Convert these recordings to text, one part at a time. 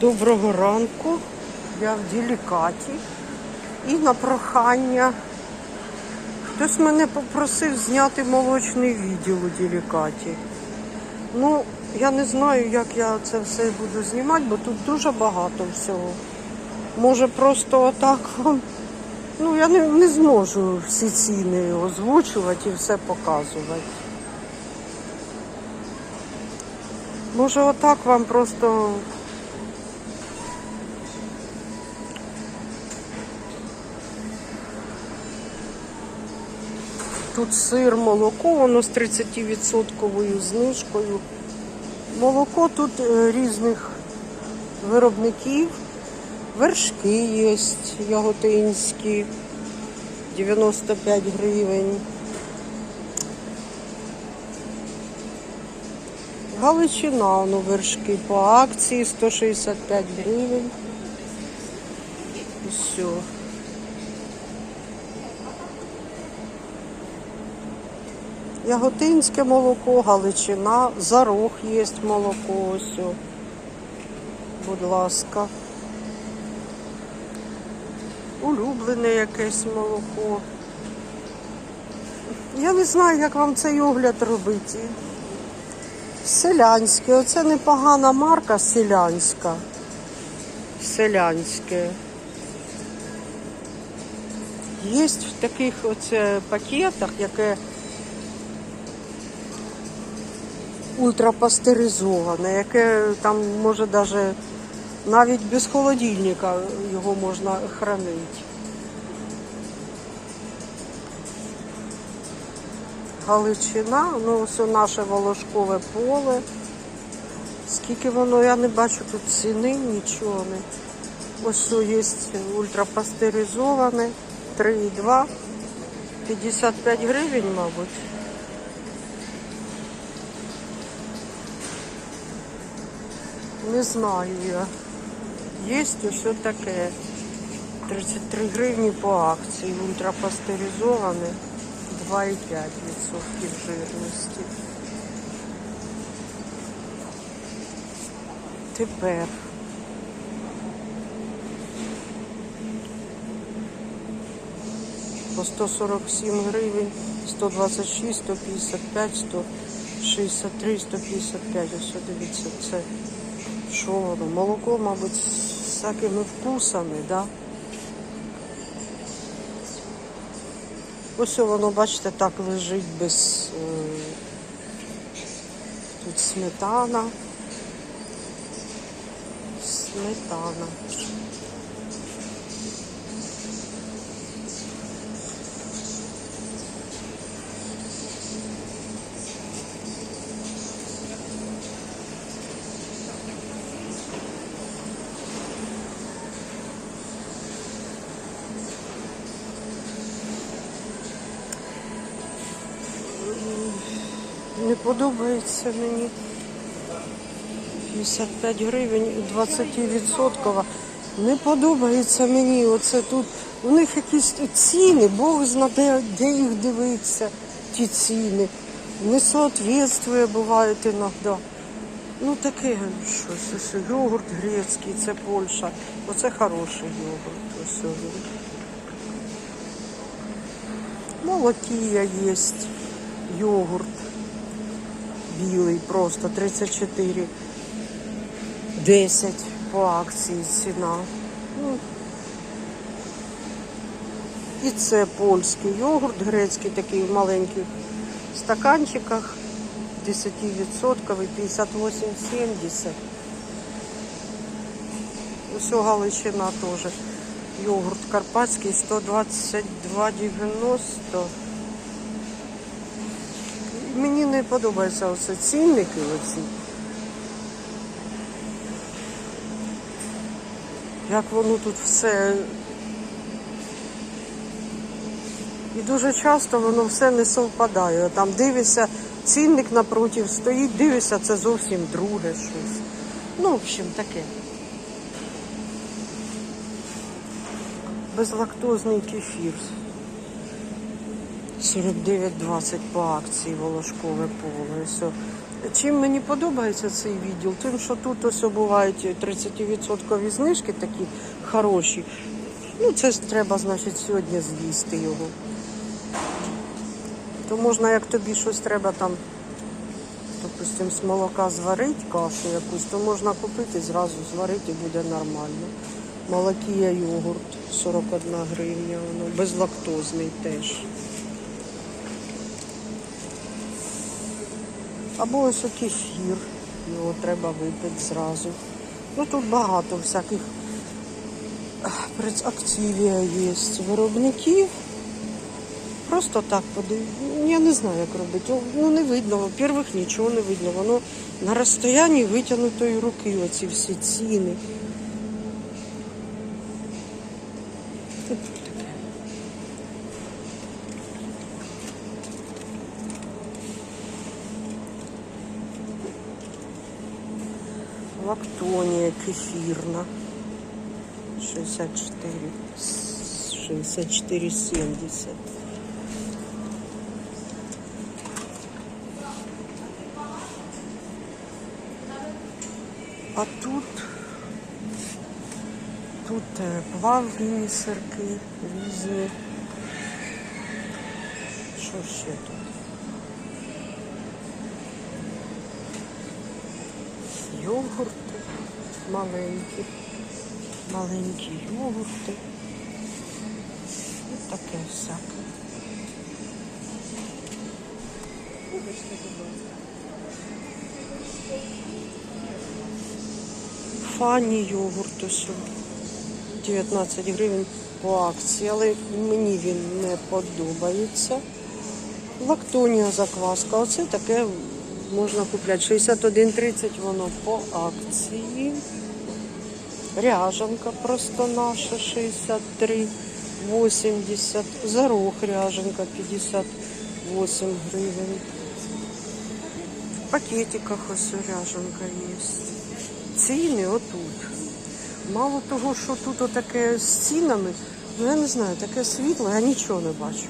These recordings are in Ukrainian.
Доброго ранку. Я в делікаті. І на прохання. Хтось мене попросив зняти молочний відділ у делікаті. Ну, я не знаю, як я це все буду знімати, бо тут дуже багато всього. Може просто отак. Ну, я не, не зможу всі ціни озвучувати і все показувати. Може, отак вам просто Тут сир, молоко, воно з 30% знижкою. Молоко тут е, різних виробників. Вершки є, яготинські, 95 гривень. Галичина, воно вершки по акції 165 гривень. І все. Яготинське молоко, Галичина, Зарог є молоко, ось. Будь ласка. Улюблене якесь молоко. Я не знаю, як вам цей огляд робити. Селянське, оце непогана марка селянська. Селянське. Є в таких оце пакетах, яке ультрапастеризоване, яке там може даже навіть без холодильника його можна хранити. Галичина, ну ось наше волошкове поле. Скільки воно, я не бачу тут ціни, нічого не. Ось є ультрапастеризоване, 3,2, 55 гривень, мабуть. Не знаю я. Є усе таке. 33 гривні по акції. Ультрапастеризоване 2,5% жирності. Тепер. По 147 гривень, 126, 155, 163, 155. Ось дивіться, це що воно? Молоко, мабуть, з всякими вкусами, да? Ось воно, бачите, так лежить без е, тут сметана. Сметана. Не подобається мені. 55 гривень 20%. Не подобається мені. Оце тут. У них якісь ціни, Бог знає, де, їх дивитися, ті ціни. Не соответствує бувають іноді. Ну таке щось. Ось йогурт грецький, це Польща. Оце хороший йогурт. Ось він. Молокія є. Йогурт білий просто 34 10 по акції ціна. Ну, і це польський йогурт грецький, такий в маленьких стаканчиках 10% 58,70. Усього Галичина теж. Йогурт карпатський 122,90. Мені не подобаються оце цінники оці. Як воно тут все. І дуже часто воно все не совпадає. Там дивишся, цінник напротив стоїть, дивишся, це зовсім друге щось. Ну, в общем, таке. Безлактозний кефір. 49,20 по акції волошкове поле. Все. Чим мені подобається цей відділ? Тим, що тут ось бувають 30% знижки такі хороші. Ну, це ж треба, значить, сьогодні з'їсти його. То можна, як тобі щось треба там, допустим, з молока зварити кашу якусь, то можна купити, зразу зварити буде нормально. Молокія йогурт 41 гривня, воно безлактозний теж. Або ось кефір, його треба випити зразу. Ну тут багато всяких активія є виробників. Просто так подив... Я не знаю, як робити. Ну не видно. Во-первых, нічого не видно. Воно на розстоянні витягнутої руки, оці всі ціни. Лактонія кефірна. 64. 64,70. А тут, тут е, плавні сирки різні. Що ще тут? Йогурти маленькі, маленькі йогурти. І таке всяке. Фані йогурт ось 19 гривень по акції, але мені він не подобається. Лактонія закваска. Оце таке можна купляти. 61,30 воно по акції. Ряжанка просто наша 63,80. Зарох ряжанка 58 гривень. В пакетиках ось ряжанка є. Ціни отут. Мало того, що тут отаке з цінами, ну я не знаю, таке світло, я нічого не бачу.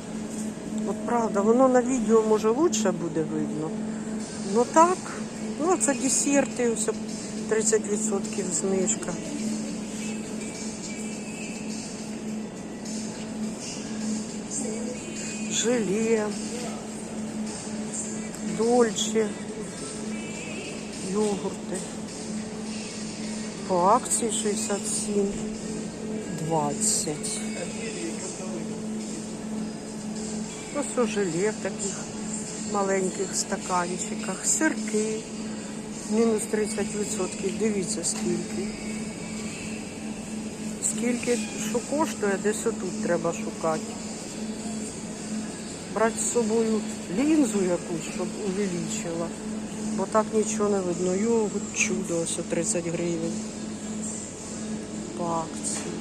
От правда, воно на відео може лучше буде видно. Ну так, ну це десерти, ось 30% знижка. Желе, дольче, йогурти. По акції 67, 20. Ось желе таких маленьких стаканчиках, сирки, мінус 30%. Дивіться скільки. Скільки що коштує, десь отут треба шукати. Брати з собою лінзу якусь, щоб увеличила. Бо так нічого не видно. Йогурт чудо, ось 30 гривень. По акції.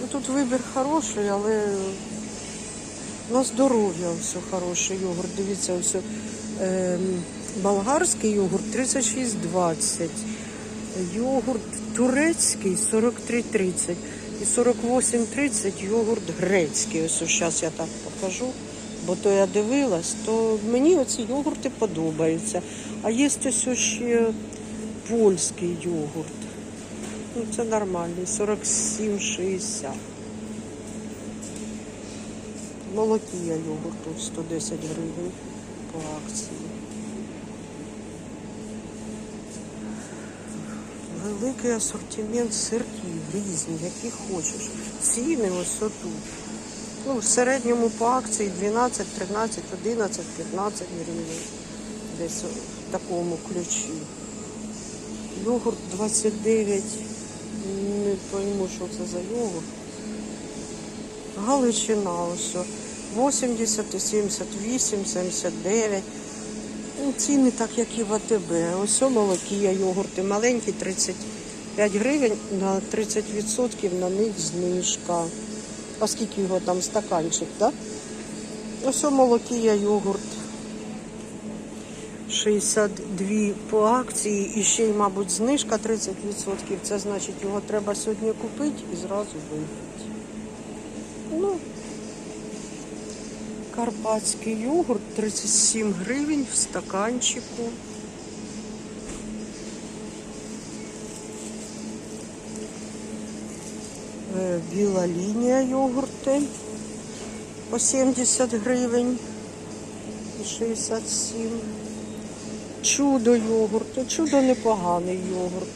Ну, тут вибір хороший, але на здоров'я все хороший йогурт. Дивіться, ось е, болгарський йогурт 36,20. Йогурт турецький 43,30. І 48,30 йогурт грецький. Ось зараз я так покажу. Бо то я дивилась, то мені оці йогурти подобаються. А є ось ще польський йогурт. Ну, це нормальний, 47,60. Молокія йогурт тут 110 гривень по акції. Великий асортимент сирків різні, які хочеш. Ціни ось отут. Ну, в середньому по акції 12, 13, 11, 15 гривень. Десь в такому ключі. Йогурт 29. Не пойму, що це за йогурт. Галичина ось. 80, 78, 79. Ну, ціни так, як і в АТБ. Ось молокія, йогурти маленькі, 35 гривень, на 30% на них знижка. А скільки його там стаканчик, так? Да? Ось молокія, йогурт. 62 по акції і ще й, мабуть, знижка 30%. Це значить, його треба сьогодні купити і зразу випити. Ну, Карпатський йогурт 37 гривень в стаканчику. Е, Біла лінія йогурти по 70 гривень і 67. Чудо йогурт. Чудо непоганий йогурт.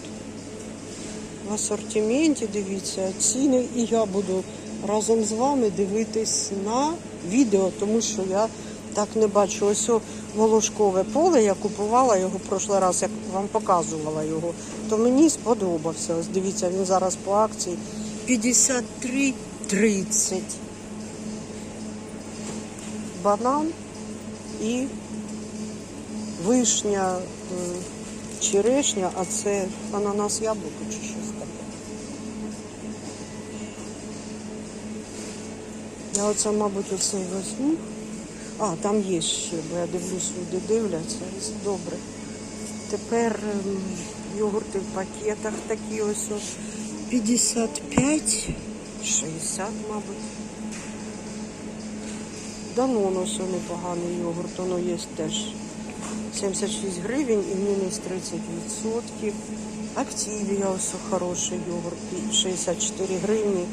В асортименті дивіться ціни, і я буду разом з вами дивитись на відео, тому що я так не бачу. Ось волошкове поле, я купувала його в прошлий раз, як вам показувала його, то мені сподобався. Ось дивіться, він зараз по акції 53,30. Банан і вишня, е, черешня, а це ананас яблуко чи щось Я оце, мабуть, оцей возьму. А, там є ще, бо я дивлюсь, люди дивляться. Добре. Тепер ем, йогурти в пакетах такі ось о, 55, 60, мабуть. Данон ось непоганий йогурт, воно є теж 76 гривень і мінус 30%. Активія ось хороший йогурт, 64 гривні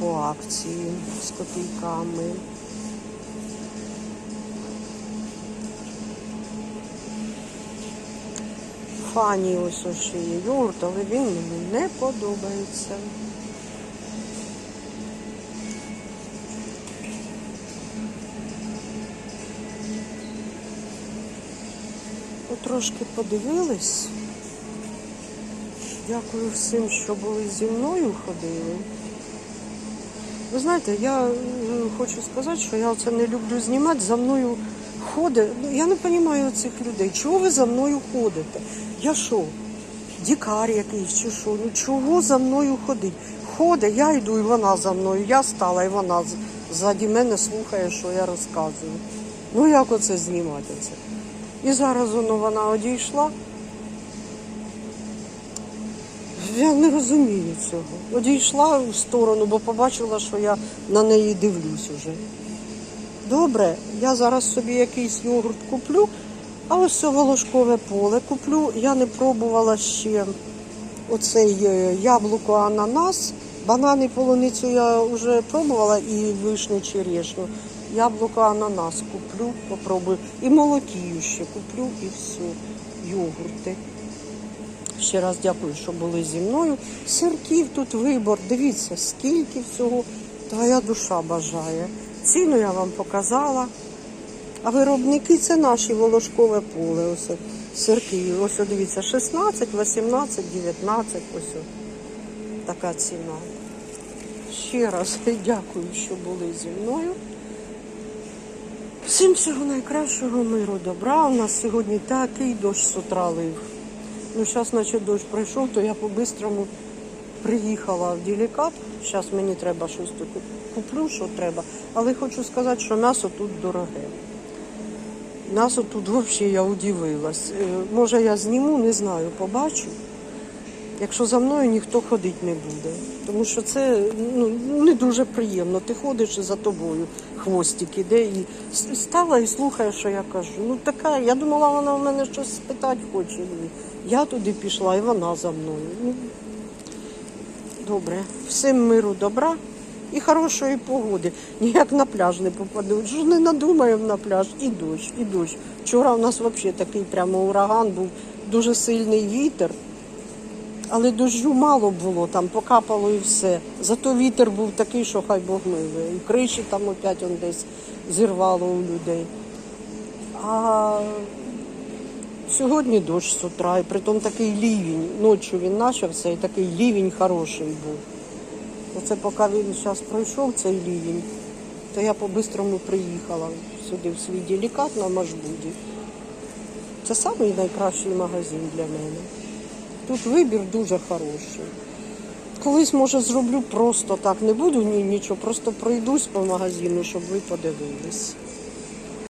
по акції з копійками. Фані ось ось є йогурт, але він мені не подобається. От Трошки подивились. Дякую всім, що були зі мною ходили. Ви знаєте, я хочу сказати, що я це не люблю знімати. За мною ходить. Ну, я не розумію цих людей. Чого ви за мною ходите? Я що? Дікар якийсь чи що? Ну чого за мною ходить? Ходить, я йду, і вона за мною. Я стала, і вона ззаді мене слухає, що я розказую. Ну як оце знімати це? І зараз воно вона одійшла. Я не розумію цього. Одійшла в сторону, бо побачила, що я на неї дивлюсь уже. Добре, я зараз собі якийсь йогурт куплю, а ось це волошкове поле куплю. Я не пробувала ще оцей е, яблуко ананас. Банани полуницю я вже пробувала і вишню черешню. Яблуко ананас куплю, попробую. І молокію ще куплю і все. Йогурти. Ще раз дякую, що були зі мною. Сирків тут вибор. Дивіться, скільки всього твоя душа бажає. Ціну я вам показала. А виробники це наші волошкове поле. Ось сирки. Ось дивіться, 16, 18, 19. Ось така ціна. Ще раз дякую, що були зі мною. Всім всього найкращого миру, добра. У нас сьогодні такий дощ з утра лив. Ну, зараз, наче дощ пройшов, то я по-бистрому приїхала в Ділікат. Зараз мені треба щось тут куплю, що треба. Але хочу сказати, що м'ясо тут дороге. М'ясо тут взагалі я удивилась. Е, Може я зніму, не знаю, побачу. Якщо за мною ніхто ходити не буде. Тому що це ну, не дуже приємно. Ти ходиш і за тобою хвостик іде і стала і слухає, що я кажу. Ну така, я думала, вона в мене щось спитати хоче. Я туди пішла, і вона за мною. Ну, добре, всім миру, добра і хорошої погоди. Ніяк на пляж не попаду. Ж не надумаємо на пляж. І дощ, і дощ. Вчора у нас взагалі такий прямо ураган був, дуже сильний вітер. Але дощу мало було, там покапало і все. Зато вітер був такий, що хай Бог милує. І криші там опять он десь зірвало у людей. А сьогодні дощ з утра, і притом такий лівень. Ночі він почався і такий лівень хороший був. Оце поки він зараз пройшов, цей лівень, то я по-бистрому приїхала сюди, в свій делікат на Машбуді. Це самий найкращий магазин для мене. Тут вибір дуже хороший. Колись, може, зроблю просто так. Не буду ні, нічого, просто пройдусь по магазину, щоб ви подивились.